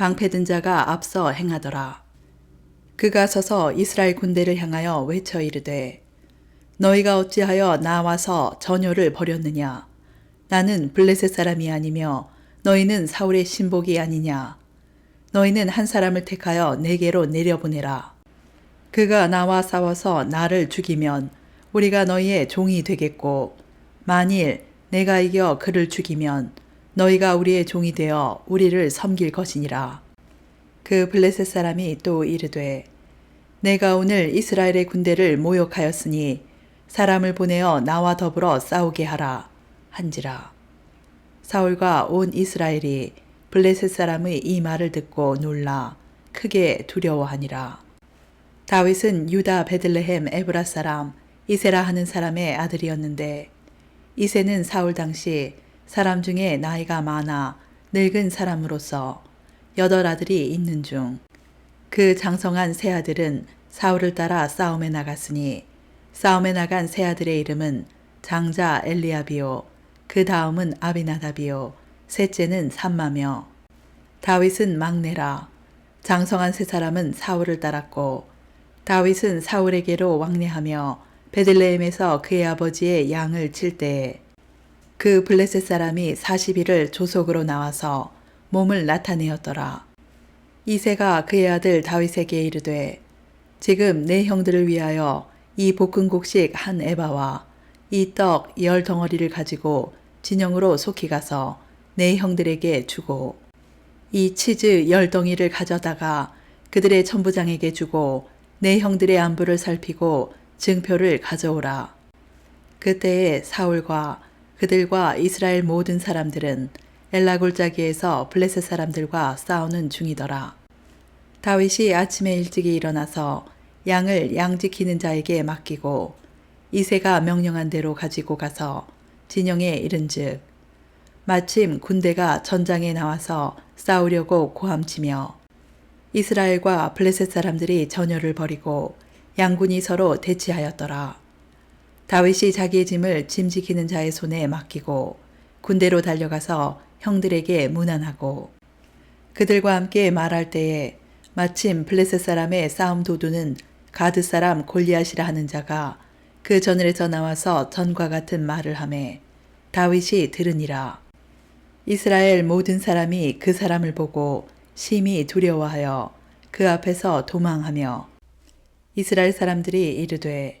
방패든 자가 앞서 행하더라. 그가 서서 이스라엘 군대를 향하여 외쳐 이르되 너희가 어찌하여 나와서 전열을 벌였느냐? 나는 블레셋 사람이 아니며 너희는 사울의 신복이 아니냐? 너희는 한 사람을 택하여 내게로 내려보내라. 그가 나와 싸워서 나를 죽이면 우리가 너희의 종이 되겠고 만일 내가 이겨 그를 죽이면 너희가 우리의 종이 되어 우리를 섬길 것이니라. 그 블레셋 사람이 또 이르되 내가 오늘 이스라엘의 군대를 모욕하였으니 사람을 보내어 나와 더불어 싸우게 하라 한지라. 사울과 온 이스라엘이 블레셋 사람의 이 말을 듣고 놀라 크게 두려워하니라. 다윗은 유다 베들레헴 에브라 사람 이세라 하는 사람의 아들이었는데 이세는 사울 당시 사람 중에 나이가 많아 늙은 사람으로서 여덟 아들이 있는 중. 그 장성한 세 아들은 사울을 따라 싸움에 나갔으니 싸움에 나간 세 아들의 이름은 장자 엘리압이요 그 다음은 아비나답이요 셋째는 삼마며. 다윗은 막내라. 장성한 세 사람은 사울을 따랐고 다윗은 사울에게로 왕래하며 베들레헴에서 그의 아버지의 양을 칠 때에 그 블레셋 사람이 40일을 조속으로 나와서 몸을 나타내었더라. 이세가 그의 아들 다윗에게 이르되 지금 내 형들을 위하여 이 볶음곡식 한 에바와 이 떡 열 덩어리를 가지고 진영으로 속히 가서 내 형들에게 주고 이 치즈 열 덩이를 가져다가 그들의 천부장에게 주고 내 형들의 안부를 살피고 증표를 가져오라. 그때에 사울과 그들과 이스라엘 모든 사람들은 엘라 골짜기에서 블레셋 사람들과 싸우는 중이더라. 다윗이 아침에 일찍이 일어나서 양을 양 지키는 자에게 맡기고 이세가 명령한 대로 가지고 가서 진영에 이른즉 마침 군대가 전장에 나와서 싸우려고 고함치며 이스라엘과 블레셋 사람들이 전열을 벌이고 양군이 서로 대치하였더라. 다윗이 자기의 짐을 짐 지키는 자의 손에 맡기고 군대로 달려가서 형들에게 문안하고 그들과 함께 말할 때에 마침 블레셋 사람의 싸움 도두는 가드 사람 골리앗이라 하는 자가 그 전을에서 나와서 전과 같은 말을 하매 다윗이 들으니라. 이스라엘 모든 사람이 그 사람을 보고 심히 두려워하여 그 앞에서 도망하며 이스라엘 사람들이 이르되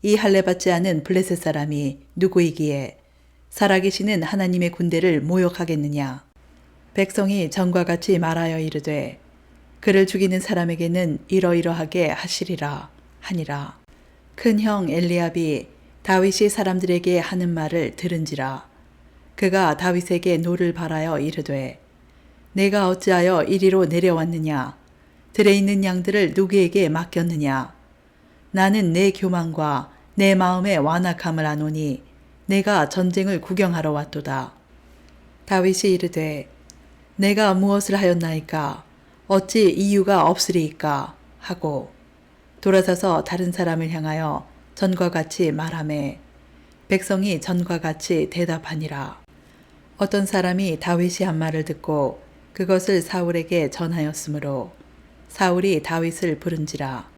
이 할례받지 않은 블레셋 사람이 누구이기에 살아계시는 하나님의 군대를 모욕하겠느냐. 백성이 전과 같이 말하여 이르되 그를 죽이는 사람에게는 이러이러하게 하시리라 하니라. 큰 형 엘리압이 다윗이 사람들에게 하는 말을 들은지라. 그가 다윗에게 노를 바라여 이르되 내가 어찌하여 이리로 내려왔느냐 들에 있는 양들을 누구에게 맡겼느냐 나는 내 교만과 내 마음의 완악함을 아노니 내가 전쟁을 구경하러 왔도다. 다윗이 이르되 내가 무엇을 하였나이까? 어찌 이유가 없으리이까? 하고 돌아서서 다른 사람을 향하여 전과 같이 말하매 백성이 전과 같이 대답하니라. 어떤 사람이 다윗이 한 말을 듣고 그것을 사울에게 전하였으므로 사울이 다윗을 부른지라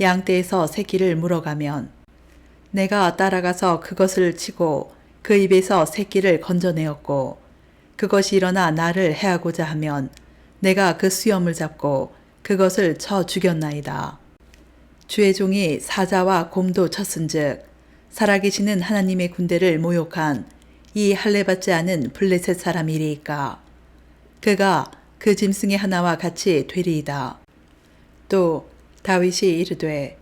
양떼에서 새끼를 물어가면 내가 따라가서 그것을 치고 그 입에서 새끼를 건져내었고 그것이 일어나 나를 해하고자 하면 내가 그 수염을 잡고 그것을 쳐 죽였나이다. 주의 종이 사자와 곰도 쳤은즉 살아계시는 하나님의 군대를 모욕한 이 할례받지 않은 블레셋 사람이리이까 그가 그 짐승의 하나와 같이 되리이다. 또 다윗이 이르되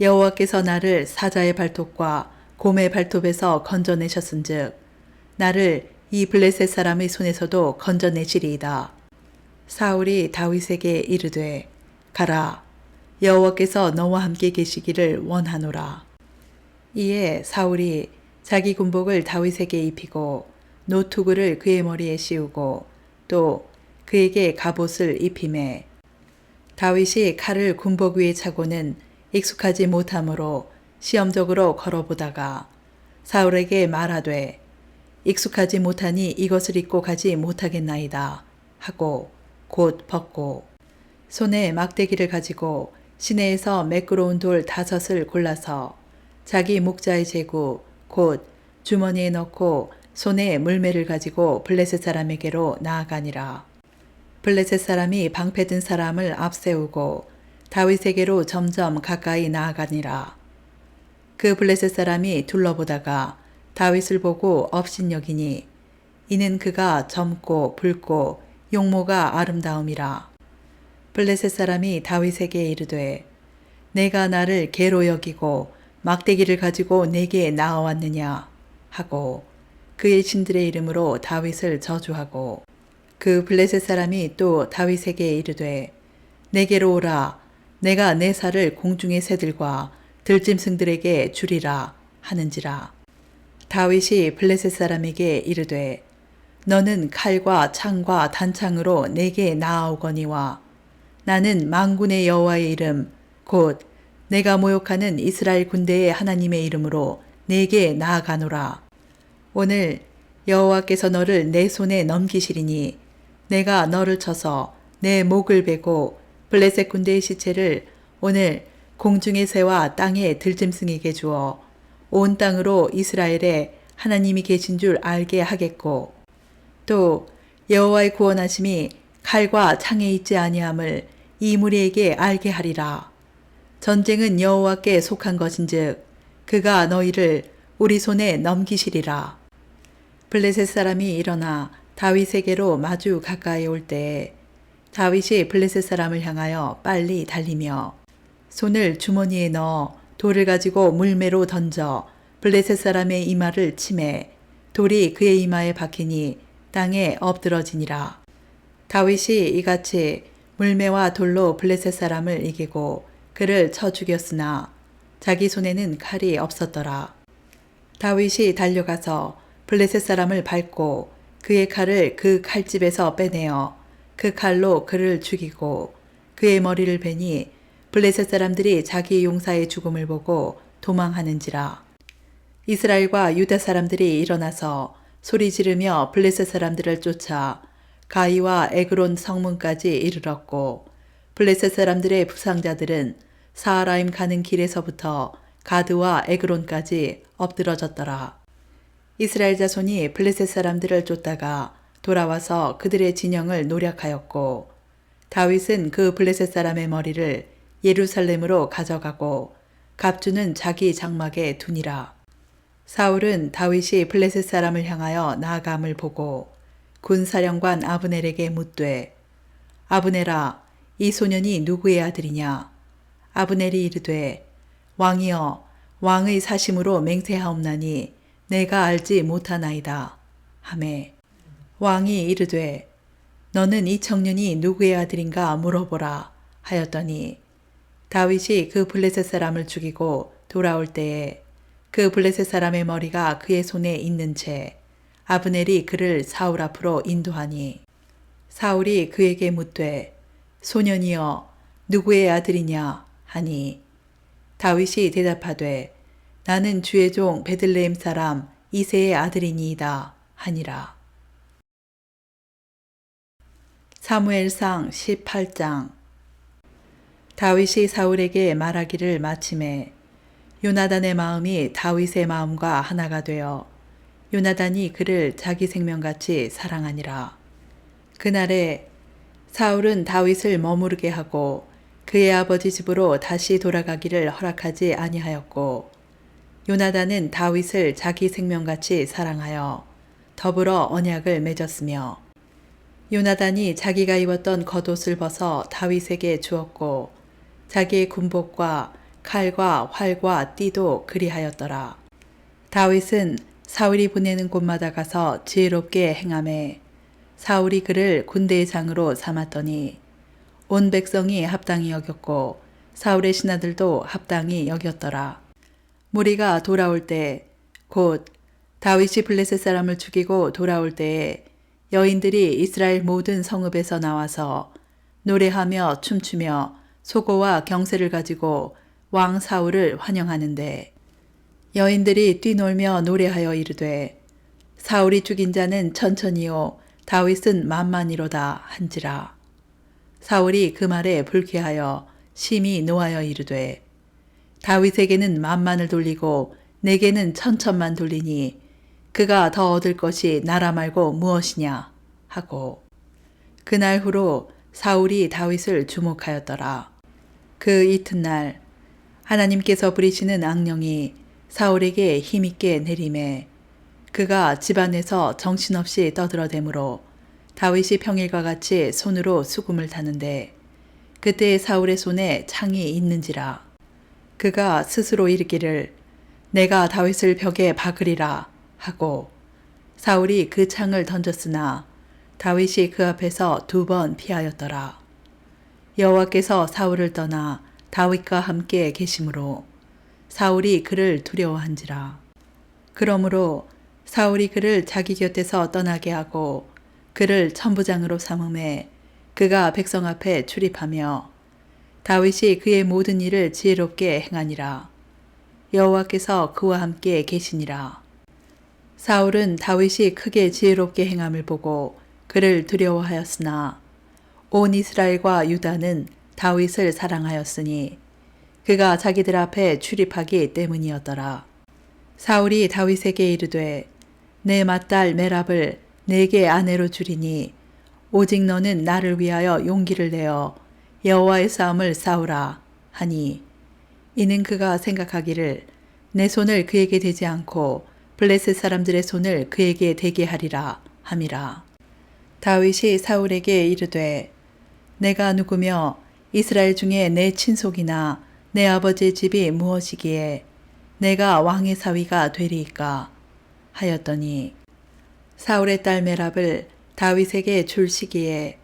여호와께서 나를 사자의 발톱과 곰의 발톱에서 건져내셨은즉 나를 이 블레셋 사람의 손에서도 건져내시리이다. 사울이 다윗에게 이르되 가라 여호와께서 너와 함께 계시기를 원하노라. 이에 사울이 자기 군복을 다윗에게 입히고 노투구를 그의 머리에 씌우고 또 그에게 갑옷을 입히매 다윗이 칼을 군복 위에 차고는 익숙하지 못하므로 시험적으로 걸어보다가 사울에게 말하되 익숙하지 못하니 이것을 입고 가지 못하겠나이다 하고 곧 벗고 손에 막대기를 가지고 시내에서 매끄러운 돌 다섯을 골라서 자기 목자의 제구 곧 주머니에 넣고 손에 물매를 가지고 블레셋 사람에게로 나아가니라. 블레셋 사람이 방패 든 사람을 앞세우고 다윗에게로 점점 가까이 나아가니라. 그 블레셋 사람이 둘러보다가 다윗을 보고 업신여기니 이는 그가 젊고 붉고 용모가 아름다움이라. 블레셋 사람이 다윗에게 이르되 내가 나를 개로 여기고 막대기를 가지고 내게 나아왔느냐 하고 그의 신들의 이름으로 다윗을 저주하고 그 블레셋 사람이 또 다윗에게 이르되 내게로 오라. 내가 내 살을 공중의 새들과 들짐승들에게 주리라 하는지라. 다윗이 블레셋 사람에게 이르되 너는 칼과 창과 단창으로 내게 나아오거니와 나는 망군의 여호와의 이름 곧 내가 모욕하는 이스라엘 군대의 하나님의 이름으로 내게 나아가노라. 오늘 여호와께서 너를 내 손에 넘기시리니 내가 너를 쳐서 내 목을 베고 블레셋 군대의 시체를 오늘 공중의 새와 땅의 들짐승에게 주어 온 땅으로 이스라엘에 하나님이 계신 줄 알게 하겠고 또 여호와의 구원하심이 칼과 창에 있지 아니함을 이 무리에게 알게 하리라. 전쟁은 여호와께 속한 것인즉 그가 너희를 우리 손에 넘기시리라. 블레셋 사람이 일어나 다윗에게로 마주 가까이 올 때에 다윗이 블레셋 사람을 향하여 빨리 달리며 손을 주머니에 넣어 돌을 가지고 물매로 던져 블레셋 사람의 이마를 치매 돌이 그의 이마에 박히니 땅에 엎드러지니라. 다윗이 이같이 물매와 돌로 블레셋 사람을 이기고 그를 쳐 죽였으나 자기 손에는 칼이 없었더라. 다윗이 달려가서 블레셋 사람을 밟고 그의 칼을 그 칼집에서 빼내어 그 칼로 그를 죽이고 그의 머리를 베니 블레셋 사람들이 자기 용사의 죽음을 보고 도망하는지라. 이스라엘과 유다 사람들이 일어나서 소리 지르며 블레셋 사람들을 쫓아 가이와 에그론 성문까지 이르렀고 블레셋 사람들의 부상자들은 사하라임 가는 길에서부터 가드와 에그론까지 엎드러졌더라. 이스라엘 자손이 블레셋 사람들을 쫓다가 돌아와서 그들의 진영을 노략하였고 다윗은 그 블레셋 사람의 머리를 예루살렘으로 가져가고 갑주는 자기 장막에 두니라. 사울은 다윗이 블레셋 사람을 향하여 나아감을 보고 군사령관 아브넬에게 묻되 아브넬아 이 소년이 누구의 아들이냐 아브넬이 이르되 왕이여 왕의 사심으로 맹세하옵나니 내가 알지 못하나이다. 하매 왕이 이르되 너는 이 청년이 누구의 아들인가 물어보라 하였더니 다윗이 그 블레셋 사람을 죽이고 돌아올 때에 그 블레셋 사람의 머리가 그의 손에 있는 채 아브넬이 그를 사울 앞으로 인도하니 사울이 그에게 묻되 소년이여 누구의 아들이냐? 하니 다윗이 대답하되 나는 주의 종 베들레헴 사람 이세의 아들이니이다 하니라. 사무엘상 18장 다윗이 사울에게 말하기를 마침에 요나단의 마음이 다윗의 마음과 하나가 되어 요나단이 그를 자기 생명같이 사랑하니라. 그날에 사울은 다윗을 머무르게 하고 그의 아버지 집으로 다시 돌아가기를 허락하지 아니하였고 요나단은 다윗을 자기 생명같이 사랑하여 더불어 언약을 맺었으며 요나단이 자기가 입었던 겉옷을 벗어 다윗에게 주었고 자기의 군복과 칼과 활과 띠도 그리하였더라. 다윗은 사울이 보내는 곳마다 가서 지혜롭게 행함에 사울이 그를 군대의 장으로 삼았더니 온 백성이 합당히 여겼고 사울의 신하들도 합당히 여겼더라. 무리가 돌아올 때 곧 다윗이 블레셋 사람을 죽이고 돌아올 때에 여인들이 이스라엘 모든 성읍에서 나와서 노래하며 춤추며 소고와 경세를 가지고 왕 사울을 환영하는데 여인들이 뛰놀며 노래하여 이르되 사울이 죽인 자는 천천히요 다윗은 만만이로다 한지라. 사울이 그 말에 불쾌하여 심히 노하여 이르되 다윗에게는 만만을 돌리고 내게는 천천만 돌리니 그가 더 얻을 것이 나라 말고 무엇이냐 하고 그날 후로 사울이 다윗을 주목하였더라. 그 이튿날 하나님께서 부리시는 악령이 사울에게 힘있게 내림에 그가 집안에서 정신없이 떠들어대므로 다윗이 평일과 같이 손으로 수금을 타는데 그때 사울의 손에 창이 있는지라 그가 스스로 이르기를 내가 다윗을 벽에 박으리라 하고 사울이 그 창을 던졌으나 다윗이 그 앞에서 두 번 피하였더라. 여호와께서 사울을 떠나 다윗과 함께 계심으로 사울이 그를 두려워한지라. 그러므로 사울이 그를 자기 곁에서 떠나게 하고 그를 천부장으로 삼음해 그가 백성 앞에 출입하며 다윗이 그의 모든 일을 지혜롭게 행하니라. 여호와께서 그와 함께 계시니라. 사울은 다윗이 크게 지혜롭게 행함을 보고 그를 두려워하였으나 온 이스라엘과 유다는 다윗을 사랑하였으니 그가 자기들 앞에 출입하기 때문이었더라. 사울이 다윗에게 이르되 내 맏딸 메랍을 내게 아내로 주리니 오직 너는 나를 위하여 용기를 내어 여호와의 싸움을 싸우라 하니 이는 그가 생각하기를 내 손을 그에게 대지 않고 블레셋 사람들의 손을 그에게 대게 하리라 함이라. 다윗이 사울에게 이르되 내가 누구며 이스라엘 중에 내 친속이나 내 아버지의 집이 무엇이기에 내가 왕의 사위가 되리이까 하였더니 사울의 딸 메랍을 다윗에게 줄 시기에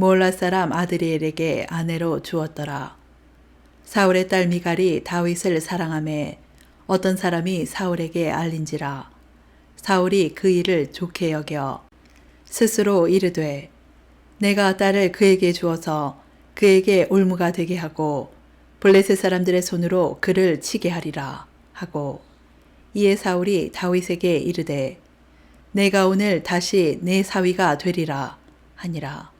몰라 사람 아드리엘에게 아내로 주었더라. 사울의 딸 미갈이 다윗을 사랑함에 어떤 사람이 사울에게 알린지라 사울이 그 일을 좋게 여겨 스스로 이르되 내가 딸을 그에게 주어서 그에게 올무가 되게 하고 블레셋 사람들의 손으로 그를 치게 하리라 하고 이에 사울이 다윗에게 이르되 내가 오늘 다시 내 사위가 되리라 하니라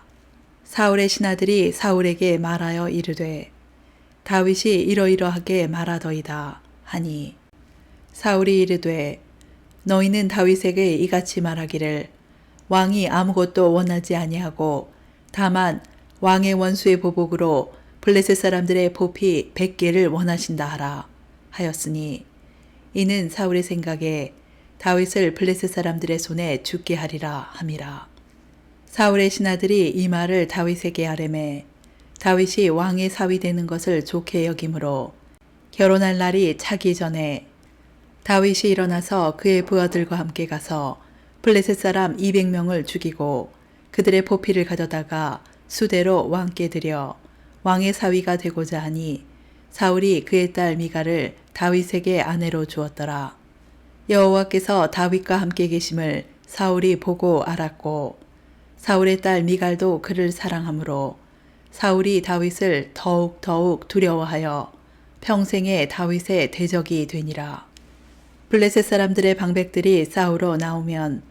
사울의 신하들이 사울에게 말하여 이르되 다윗이 이러이러하게 말하더이다 하니 사울이 이르되 너희는 다윗에게 이같이 말하기를 왕이 아무것도 원하지 아니하고 다만 왕의 원수의 보복으로 블레셋 사람들의 보피 백개를 원하신다 하라 하였으니 이는 사울의 생각에 다윗을 블레셋 사람들의 손에 죽게 하리라 함이라. 사울의 신하들이 이 말을 다윗에게 하래매 다윗이 왕의 사위 되는 것을 좋게 여김으로 결혼할 날이 차기 전에 다윗이 일어나서 그의 부하들과 함께 가서 블레셋 사람 200명을 죽이고 그들의 포피를 가져다가 수대로 왕께 드려 왕의 사위가 되고자 하니 사울이 그의 딸 미가를 다윗에게 아내로 주었더라. 여호와께서 다윗과 함께 계심을 사울이 보고 알았고 사울의 딸 미갈도 그를 사랑하므로 사울이 다윗을 더욱 더욱 두려워하여 평생에 다윗의 대적이 되니라. 블레셋 사람들의 방백들이 싸우러 나오면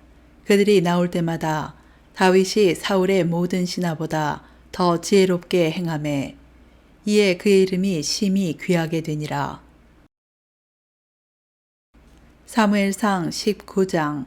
그들이 나올 때마다 다윗이 사울의 모든 신하보다 더 지혜롭게 행함에 이에 그의 이름이 심히 귀하게 되니라. 사무엘상 19장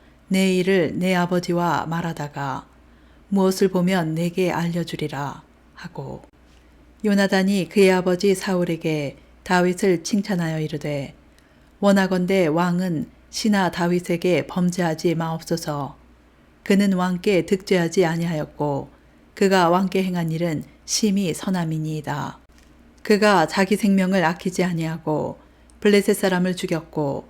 내 일을 내 아버지와 말하다가 무엇을 보면 내게 알려주리라 하고 요나단이 그의 아버지 사울에게 다윗을 칭찬하여 이르되 원하건대 왕은 신하 다윗에게 범죄하지 마옵소서. 그는 왕께 득죄하지 아니하였고 그가 왕께 행한 일은 심히 선함이니이다. 그가 자기 생명을 아끼지 아니하고 블레셋 사람을 죽였고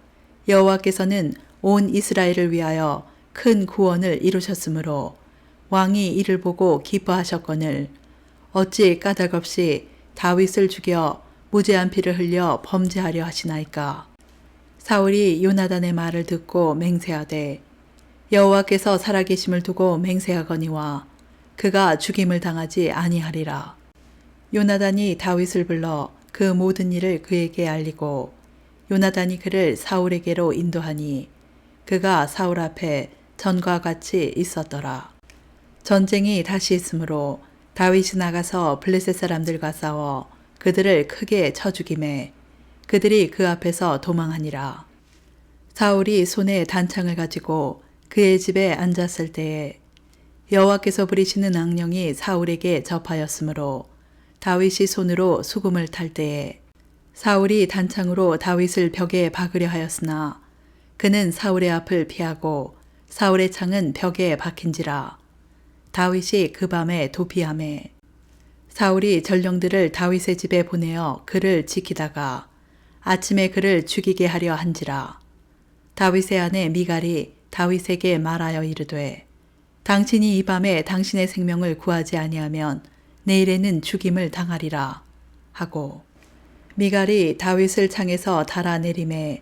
여호와께서는 온 이스라엘을 위하여 큰 구원을 이루셨으므로 왕이 이를 보고 기뻐하셨거늘 어찌 까닭없이 다윗을 죽여 무죄한 피를 흘려 범죄하려 하시나이까? 사울이 요나단의 말을 듣고 맹세하되 여호와께서 살아계심을 두고 맹세하거니와 그가 죽임을 당하지 아니하리라. 요나단이 다윗을 불러 그 모든 일을 그에게 알리고 요나단이 그를 사울에게로 인도하니 그가 사울 앞에 전과 같이 있었더라. 전쟁이 다시 있으므로 다윗이 나가서 블레셋 사람들과 싸워 그들을 크게 쳐 죽임에 그들이 그 앞에서 도망하니라. 사울이 손에 단창을 가지고 그의 집에 앉았을 때에 여호와께서 부리시는 악령이 사울에게 접하였으므로 다윗이 손으로 수금을 탈 때에 사울이 단창으로 다윗을 벽에 박으려 하였으나 그는 사울의 앞을 피하고 사울의 창은 벽에 박힌지라. 다윗이 그 밤에 도피함에 사울이 전령들을 다윗의 집에 보내어 그를 지키다가 아침에 그를 죽이게 하려 한지라. 다윗의 아내 미갈이 다윗에게 말하여 이르되 당신이 이 밤에 당신의 생명을 구하지 아니하면 내일에는 죽임을 당하리라 하고 미갈이 다윗을 창에서 달아내림에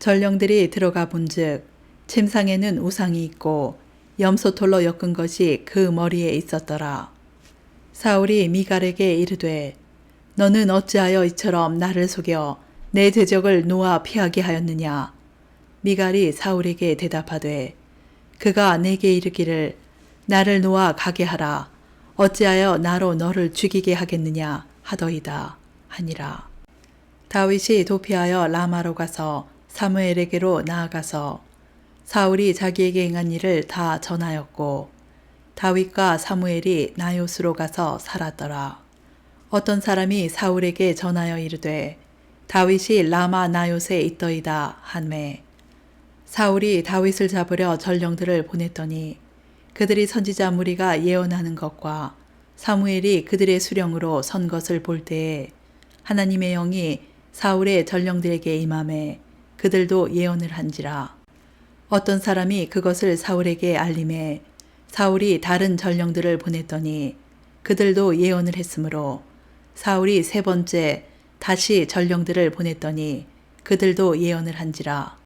전령들이 들어가 본즉 침상에는 우상이 있고 염소털로 엮은 것이 그 머리에 있었더라. 사울이 미갈에게 이르되 너는 어찌하여 이처럼 나를 속여 내 대적을 놓아 피하게 하였느냐? 미갈이 사울에게 대답하되 그가 내게 이르기를 나를 놓아 가게 하라. 어찌하여 나로 너를 죽이게 하겠느냐? 하더이다 하니라. 다윗이 도피하여 라마로 가서 사무엘에게로 나아가서 사울이 자기에게 행한 일을 다 전하였고 다윗과 사무엘이 나요스로 가서 살았더라. 어떤 사람이 사울에게 전하여 이르되 다윗이 라마 나요스에 있더이다 한매 사울이 다윗을 잡으려 전령들을 보냈더니 그들이 선지자 무리가 예언하는 것과 사무엘이 그들의 수령으로 선 것을 볼 때에 하나님의 영이 사울의 전령들에게 임함에 그들도 예언을 한지라. 어떤 사람이 그것을 사울에게 알림해 사울이 다른 전령들을 보냈더니 그들도 예언을 했으므로 사울이 세 번째 다시 전령들을 보냈더니 그들도 예언을 한지라.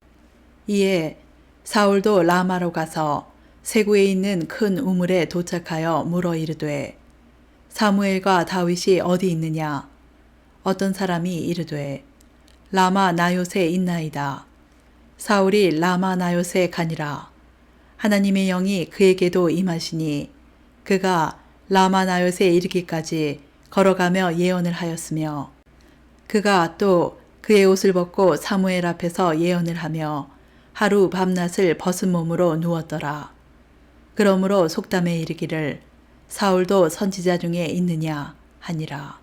이에 사울도 라마로 가서 세구에 있는 큰 우물에 도착하여 물어 이르되 사무엘과 다윗이 어디 있느냐? 어떤 사람이 이르되 라마 나요새 있나이다 사울이 라마 나요새 가니라 하나님의 영이 그에게도 임하시니 그가 라마 나요새 이르기까지 걸어가며 예언을 하였으며 그가 또 그의 옷을 벗고 사무엘 앞에서 예언을 하며 하루 밤낮을 벗은 몸으로 누웠더라. 그러므로 속담에 이르기를 사울도 선지자 중에 있느냐 하니라.